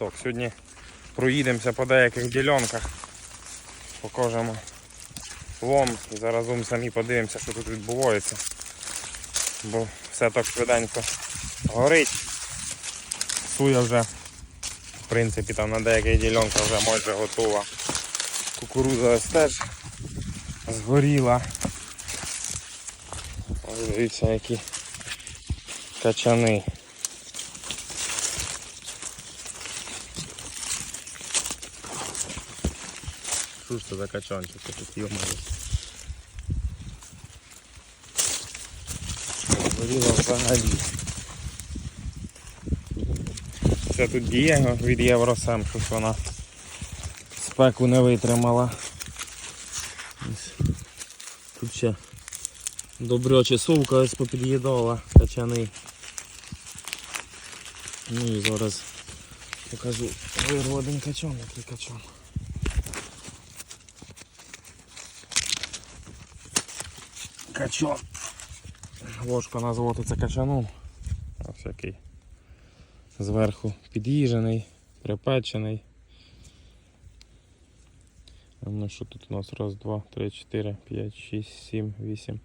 Так, сьогодні проїдемося по деяких ділянках. Покажемо лом і заразом самі подивимося, що тут відбувається. Бо все так швиденько горить. Суя вже, в принципі, там на деяких ділянках вже майже готова. Кукурудза ось теж згоріла. Дивіться, які качани. Що ж це за качанчик? Тут йомаю. Горіло взагалі. Це тут Дієго від Євросем, щось вона спеку не витримала. Тут ще добряче совка ось попід'їдала качани. Ну і зараз покажу вирву один качан, який качан. Качан. Ложка назводиться качаном. Ось який. Зверху під'їжджений, припечений. Ну що тут у нас? Раз, два, три, чотири, п'ять, шість, сім, вісім.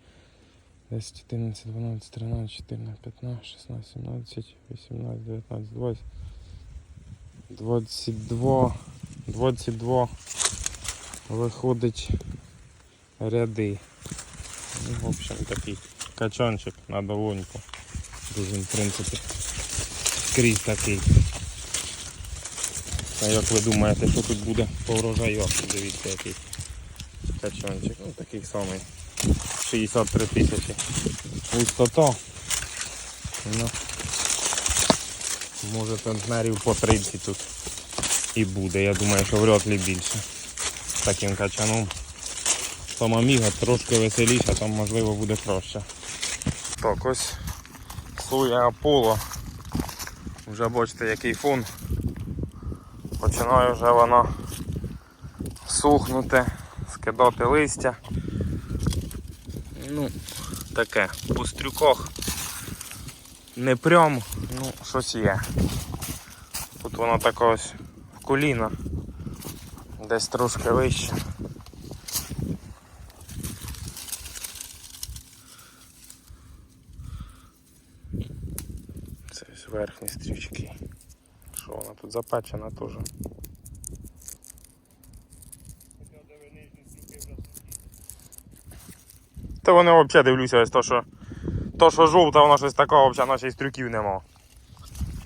10, 11, 12, 13, 14, 15, 16, 17, 18, 19, 20, 22, 22 виходить ряди. Ну, в общем, такий качанчик на долоньку. Дуже, в принципі, скрізь такий. А як ви думаєте, що тут буде по врожаю? Дивіться який качанчик. Ну такий самий. 63 тисячі. Густота. Ну, може центнерів по 30 тут і буде. Я думаю, що вряд ли більше. Таким качаном. Там Аміга трошки веселіше, там можливо буде краще. Так, ось соя Аполло. Вже бачите який фон. Починає вже вона сухнути, скидати листя. Ну, таке, по стрюках не прям, ну, щось є. Тут воно таке ось в коліна, десь трошки вище. Це ось верхні стрічки. Що вона тут запечена теж. Та вони взагалі дивлюся, ось то, що то, що жовта, воно щось такого взагалі наче стрюків нема.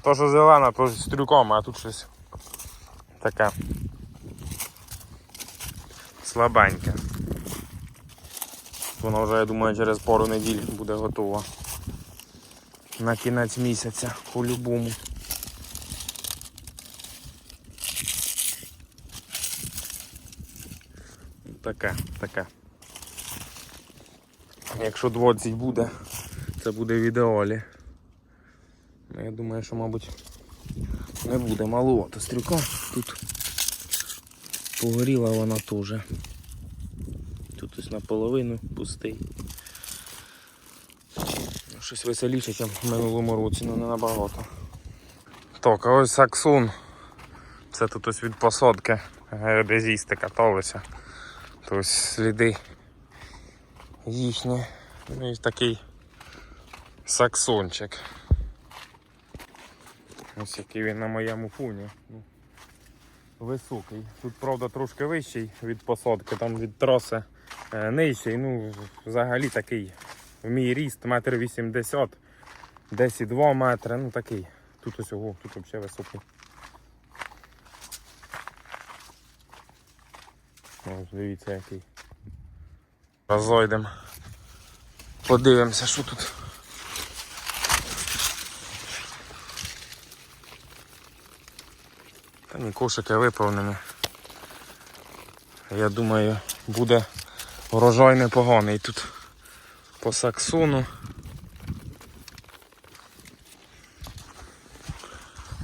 То, що зелена, то з стрюком, а тут щось таке слабеньке. Воно вже, я думаю, через пару неділь буде готово. На кінець місяця по-любому. Таке, таке. Якщо 20 буде, це буде в ідеалі. Ну, Я думаю, що, мабуть, не буде маловато стрілка. Тут погоріла вона теж. Тут ось наполовину пустий. Ну, Щось веселіше, ніж в минулому році, але не набагато. Так, а ось саксун. Це тут ось від посадки геодезісти каталися. Тобто сліди їхні. Ну і такий саксончик. Ось який він на моєму фоні. Ну, високий. Тут, правда, трошки вищий від посадки, там від траси е, нижчий. Ну, взагалі такий. В мій ріст метр вісімдесят, десь і 2 метри, ну такий. Тут ось ого, тут взагалі високий. Ось дивіться який. Розойдемо. Подивимося, що тут. Та ні, кошики виповнені. Я думаю, буде урожай непоганий тут по саксону.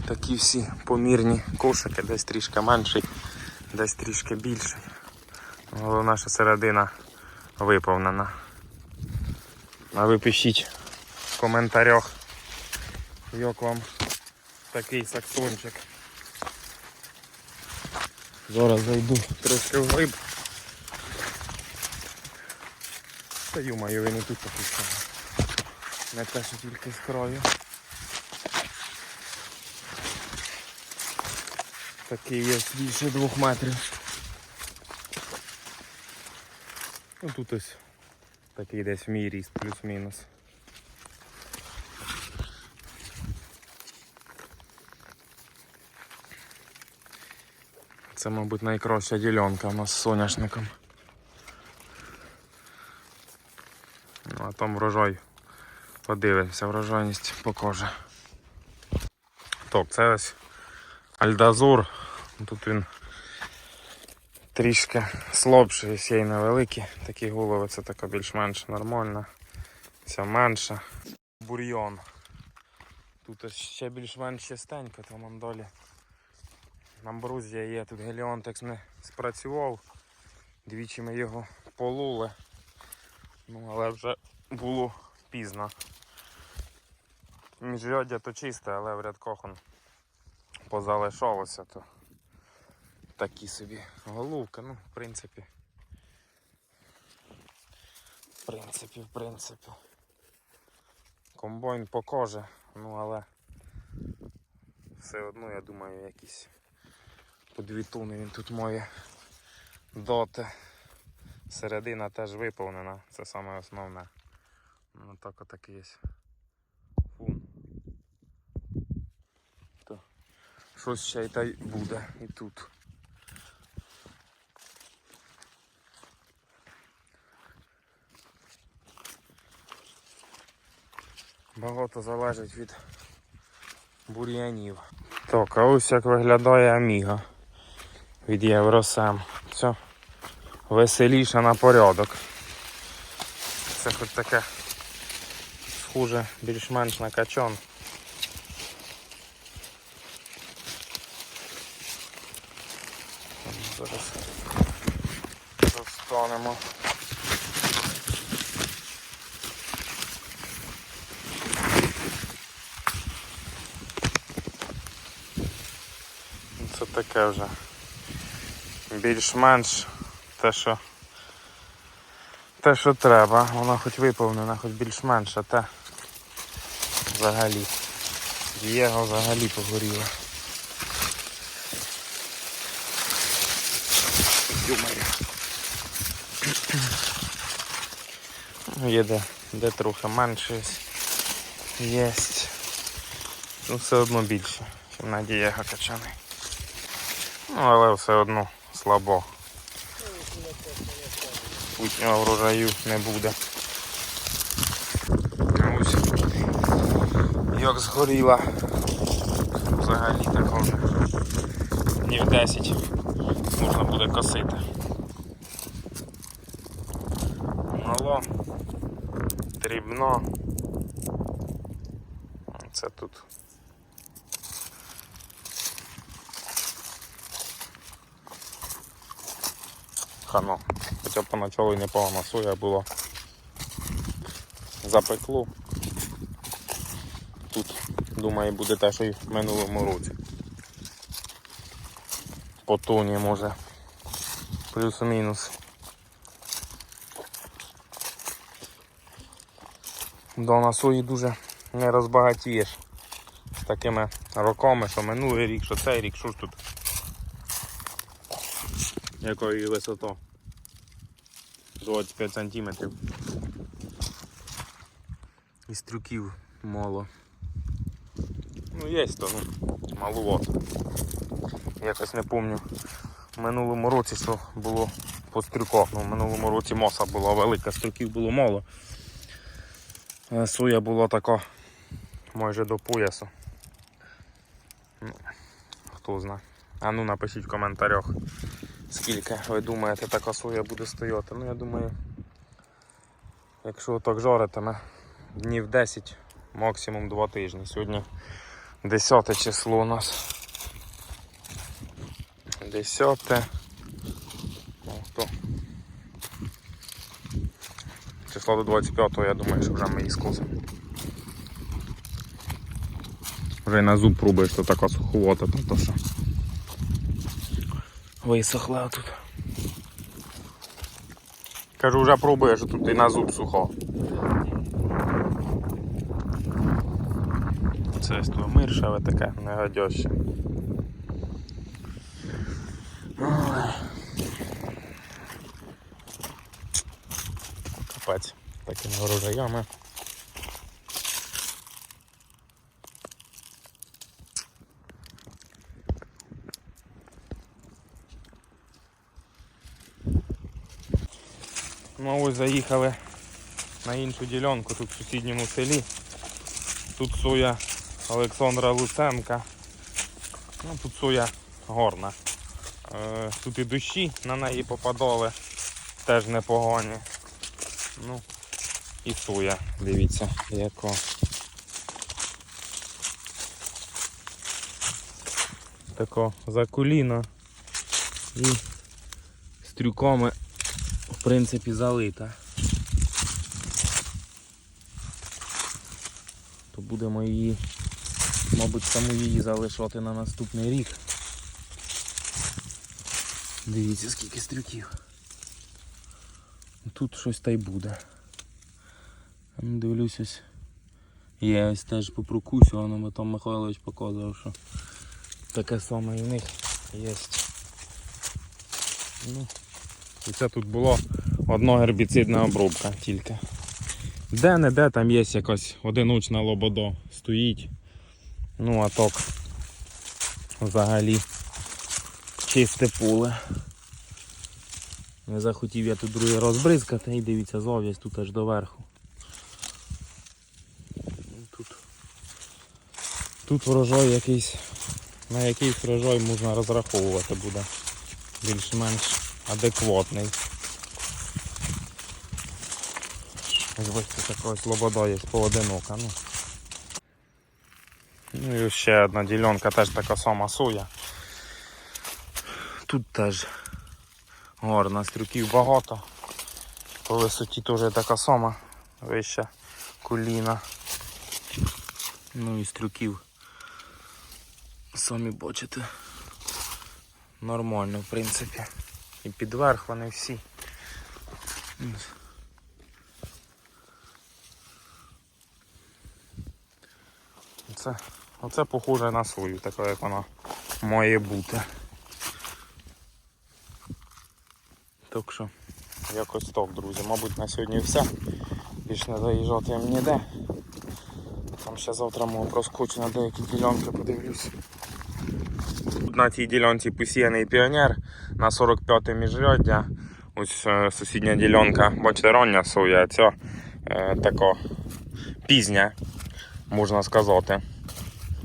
Такі всі помірні кошики, десь трішки менший, десь трішки більший. Головне, що середина виповнена. А ви пишіть в коментарях, як вам такий саксончик. Зараз зайду трошки вглиб. Та ю-маю, він і тут такий самий. Не те, що тільки з краю. Такий є більше двох метрів. Ну тут ось такий десь мій ріст, плюс-мінус. Це, мабуть, найкраща ділянка у нас з соняшником. А там врожай. Подивимося, врожайність покаже. Так, це ось Альдазур. Тут він трішки слабший, ще й невеликі. Такі голови це така більш-менш нормальна. Ця менша. Бурйон. Тут ще більш-менш чистенько, там он долі. Амбрузія є, тут геліонтекс не спрацював. Двічі ми його полули. Ну, але вже було пізно. Міжряддя то чисте, але в рядках он позалишалося, то такі собі головки, ну, в принципі. В принципі, в принципі. Комбайн покаже, ну але все одно, я думаю, якісь по дві тони він тут має доти. Середина теж виповнена, це саме основне. Ну так отак є. То щось ще й та й буде і тут. Багато залежить від бур'янів. Так, а ось як виглядає Аміга від Євросем. Все веселіше на порядок. Це хоч таке схоже більш-менш на качон. Зараз розтанемо. Це таке вже більш-менш те, що те, що треба, вона хоч виповнена, хоч більш-менш, а те взагалі. Дієго взагалі погоріло. Є де, де трохи менше є. Ну все одно більше, ніж на Дієго качаний. Ну, але все одно слабо. Путнього врожаю не буде. Ось як згоріла. Взагалі такого днів 10 можна буде косити. Мало, дрібно. Це тут хано. Хоча поначалу і непогано соя було. Запекло. Тут, думаю, буде те, що і в минулому році. По тоні може. Плюс-мінус. До на сої дуже не розбагатієш з такими роками, що минулий рік, що цей рік, що ж тут. Якої висота? 25 сантиметрів. І стрюків мало. Ну є то, ну, маловато. Якось не пам'ятаю. В минулому році що було по стрюках. Ну, в минулому році моса була велика, стрюків було мало. Соя була така майже до поясу. Ну, хто знає. А ну напишіть в коментарях, скільки ви думаєте така соя буде стояти. Ну я думаю, якщо так жаритиме, днів 10, максимум 2 тижні. Сьогодні 10 число у нас. 10. О, то. Число до 25 я думаю, що вже ми її скосимо. Вже й на зуб пробуєш, то така суховата, то що. Висохла тут. Кажу, вже пробуєш, тут і на зуб сухо. Це миршаве таке, негодяще. Капець такими ворожаями. Ну заїхали на іншу ділянку тут в сусідньому селі. Тут соя Олександра Луценка. Ну, тут соя горна. Е, тут і дощі на неї попадали, теж непогані. Ну, і соя, дивіться, яка. Тако за коліно і з трюками принципі залита. То будемо її, мабуть, саму її залишати на наступний рік. Дивіться скільки стрюків. Тут щось та й буде. Ну, Дивлюсь ось. Є ось теж по прокусю, воно Митом Михайлович показував, що таке саме і в них є. Ну, і це тут було одна гербіцидна обробка тільки. Де-не-де там є якась одиночна лободо стоїть. Ну а так взагалі чисте поле. Не захотів я тут другий розбризкати і дивіться, зов'язь тут аж доверху. Тут, тут врожай якийсь, на якийсь врожай можна розраховувати буде більш-менш адекватний. Ось бачите, така ось лобода є поодинока. Ну. ну і ще одна ділянка теж така сама соя. Тут теж гарна стрюків багато. По висоті теж така сама, вища коліна. Ну і стрюків. Самі бачите. Нормально, в принципі. І підверх вони всі. Це, оце похоже на свою, така як вона має бути. Так що, якось так, друзі. Мабуть, на сьогодні все. Більш не заїжджати я ніде. Там ще завтра можу проскочу на деякі ділянки, подивлюсь. Тут на цій ділянці посіяний піонер на 45 міжряддя. Ось е, сусідня ділянка, бачите, рання соя, а ця е, така пізня, можна сказати.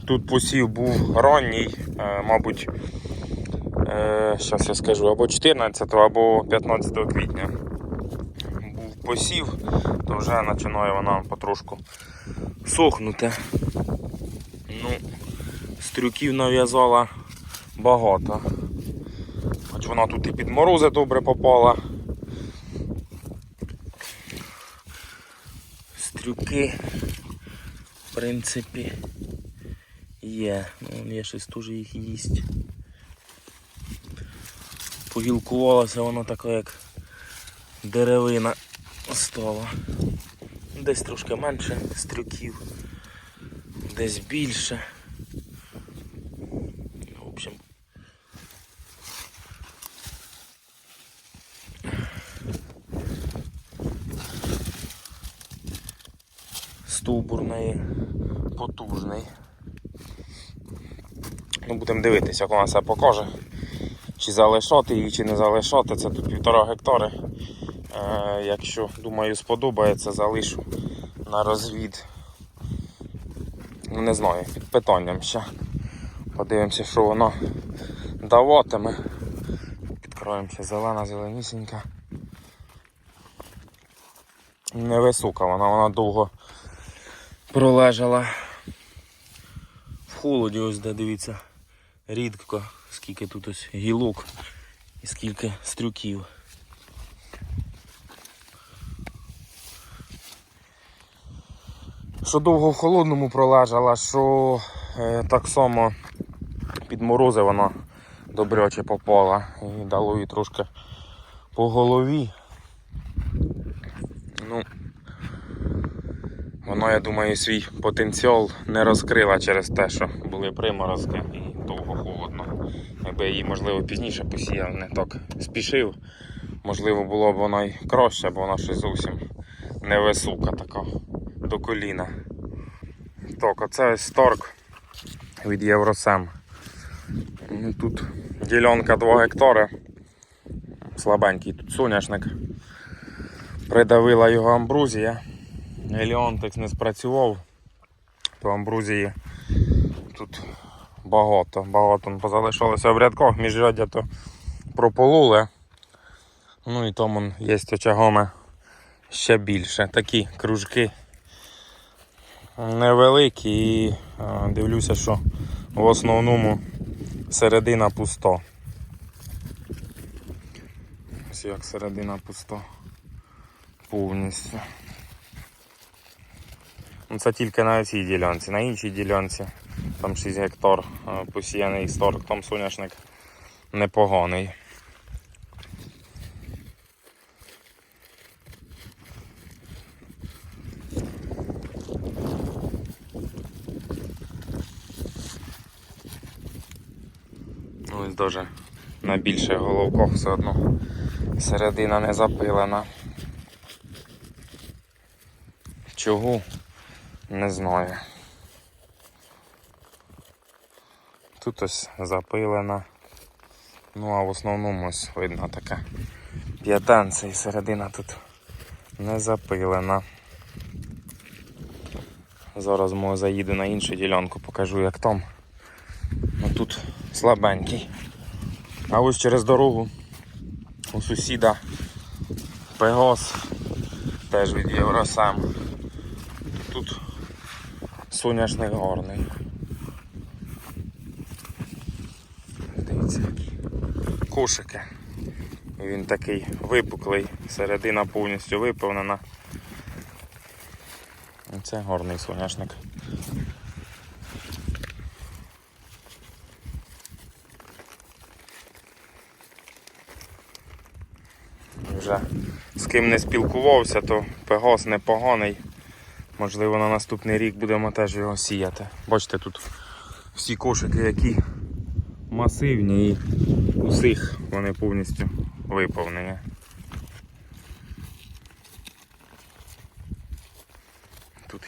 Тут посів був ранній, е, мабуть, е, щас я скажу, або 14, або 15 квітня. Був посів, то вже починає вона потрошку сохнути. Ну, стрюків нав'язала багато. Хоч вона тут і під морози добре попала. Стрюки, в принципі, є. Ну, є щось теж їх їсть. Погілкувалося воно таке, як деревина стала. Десь трошки менше стрюків, десь більше. В общем. Стовбур потужний. Ну, будемо дивитися, як вона себе покаже. Чи залишати її, чи не залишати. Це тут півтора гектари. Е, якщо думаю сподобається, залишу на розвід. Ну не знаю, під питанням ще. Подивимося, що воно даватиме. Підкроємося зелена, зеленісінька. Невисока вона, вона довго пролежала в холоді, ось де дивіться, рідко, скільки тут ось гілок і скільки стрюків. Що довго в холодному пролежала, що е, так само під морози вона добряче попала і дало їй трошки по голові. Ну, воно, я думаю, свій потенціал не розкрила через те, що були приморозки і довго холодно. Якби її, можливо, пізніше посіяв, не так спішив. Можливо, було б воно й краще, бо вона щось зовсім невисока така до коліна. Так, оце ось торг від Євросем. Тут ділянка 2 гектари. Слабенький тут соняшник. Придавила його амбрузія. Еліонтекс не спрацював. То амбрузії тут багато, багато позалишалося в рядках, міжряддя то прополули. Ну і тому є очагоми ще більше. Такі кружки невеликі і дивлюся, що в основному середина пуста. Ось як середина пуста. Повністю. Ну, Це тільки на цій ділянці. На іншій ділянці там 6 гектар е, посіяний сторг, там соняшник непоганий. Ось дуже на більших головках все одно середина не запилена. Чого? Не знаю. Тут ось запилена. Ну а в основному ось видно таке п'ятенце і середина тут не запилена. Зараз може заїду на іншу ділянку, покажу як там. Ну тут слабенький. А ось через дорогу у сусіда Пегос теж від Євросам. Тут соняшник горний. Дивіться, які кошики. Він такий випуклий, середина повністю виповнена. Це горний соняшник. Вже з ким не спілкувався, то Пегос непоганий. Можливо, на наступний рік будемо теж його сіяти. Бачите, тут всі кошики, які масивні і усіх вони повністю виповнені.